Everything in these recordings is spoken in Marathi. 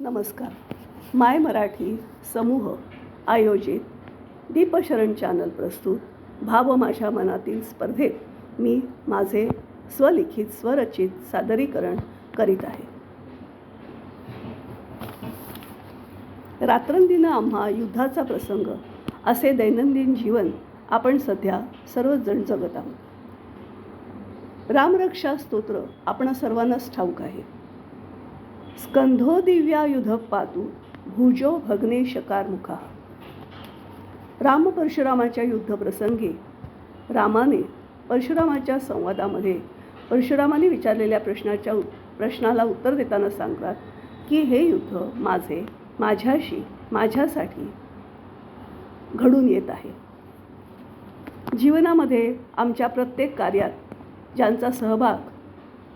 नमस्कार. माय मराठी समूह आयोजित दीपशरण चॅनल प्रस्तुत भाव माझ्या मनातील स्पर्धेत मी माझे स्वलिखित स्वरचित सादरीकरण करीत आहे. रात्रंदिनं आम्हा युद्धाचा प्रसंग असे दैनंदिन जीवन आपण सध्या सर्वजण जगत आहोत. रामरक्षा स्तोत्र आपण सर्वांनाच ठाऊक आहे. स्कंधो दिव्यायुध पातू भुजो भग्ने शकारमुखा. राम परशुरामाच्या युद्धप्रसंगी रामाने परशुरामाच्या संवादामध्ये परशुरामाने विचारलेल्या प्रश्नाच्या प्रश्नाला उत्तर देताना सांगतात की हे युद्ध माझे माझ्याशी माझ्यासाठी घडून येत आहे. जीवनामध्ये आमच्या प्रत्येक कार्यात ज्यांचा सहभाग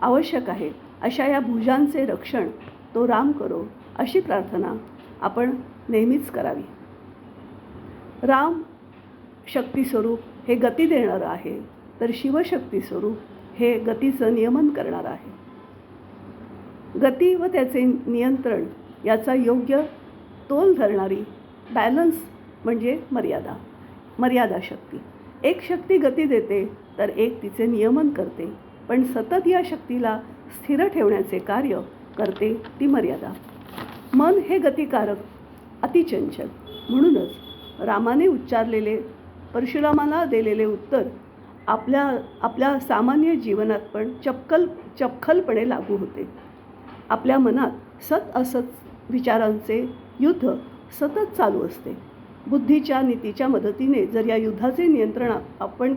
आवश्यक आहे अशा या भुजांचे रक्षण तो राम करो अशी प्रार्थना आपण नेहमीच करावी. राम शक्तीस्वरूप हे गती देणारं आहे तर शिवशक्तीस्वरूप हे गतीचं नियमन करणारं आहे. गती व त्याचे नियंत्रण याचा योग्य तोल धरणारी बॅलन्स म्हणजे मर्यादा मर्यादा शक्ती. एक शक्ती गती देते तर एक तिचे नियमन करते. पण सतत या शक्तीला स्थिर ठेवण्याचे कार्य करते ती मर्यादा. मन हे गतिकारक अतिचंचल. म्हणूनच रामाने उच्चारलेले परशुरामाला दिलेले उत्तर आपल्या आपल्या सामान्य जीवनात पण चपकल चपखलपणे लागू होते. आपल्या मनात सत असत विचारांचे युद्ध सतत चालू असते. बुद्धीच्या नीतीच्या मदतीने जर या युद्धाचे नियंत्रण आपण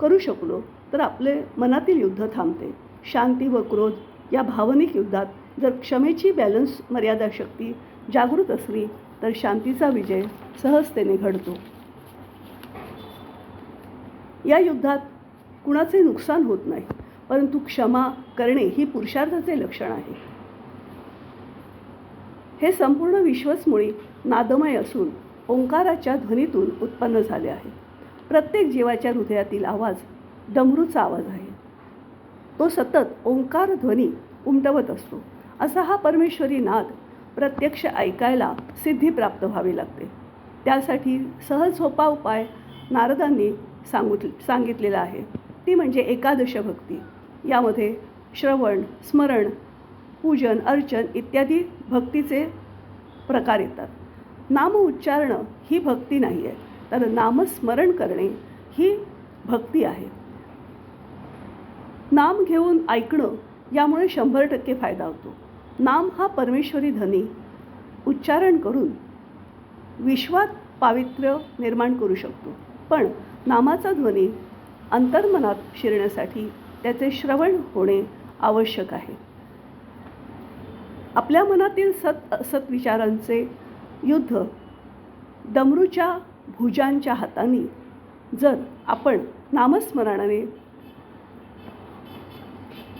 करू शकलो तर आपले मनातील युद्ध थांबते. शांती व क्रोध या भावनिक युद्धात जर क्षमेची बॅलन्स मर्यादा शक्ती जागृत असली तर शांतीचा विजय सहजतेने घडतो. या युद्धात कुणाचे नुकसान होत नाही परंतु क्षमा करणे ही पुरुषार्थाचे लक्षण आहे. हे संपूर्ण विश्वच मुळी नादमय असून ओंकाराच्या ध्वनीतून उत्पन्न झाले आहे. प्रत्येक जीवाच्या हृदयातील आवाज डमरूचा आवाज आहे. तो सतत ओंकार ध्वनी उमटवत असतो. असा हा परमेश्वरी नाद प्रत्यक्ष ऐकायला सिद्धी प्राप्त व्हावी लागते. त्यासाठी सहज सोपा उपाय नारदांनी सांगित सांगितलेला आहे. ती म्हणजे एकादश भक्ती. यामध्ये श्रवण स्मरण पूजन अर्चन इत्यादी भक्तीचे प्रकार येतात. नाम उच्चारणं ही भक्ती नाही आहे तर नामस्मरण करणे ही भक्ती आहे. नाम घेऊन ऐकणं यामुळे शंभर टक्के फायदा होतो. नाम हा परमेश्वरी ध्वनी. उच्चारण करून विश्वात पावित्र्य निर्माण करू शकतो. पण नामाचा ध्वनी अंतर्मनात शिरण्यासाठी त्याचे श्रवण होणे आवश्यक आहे. आपल्या मनातील सत असत विचारांचे युद्ध डमरूच्या भुजांच्या हाताने जर आपण नामस्मरणाने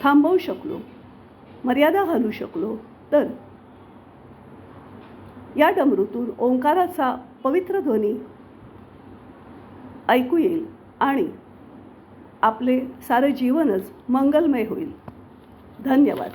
थांबवू शकलो मर्यादा घालू शकलो तर? या डमरूतून ओंकाराचा पवित्र ध्वनी ऐकू येईल आणि आपले सारं जीवनच मंगलमय होईल. धन्यवाद.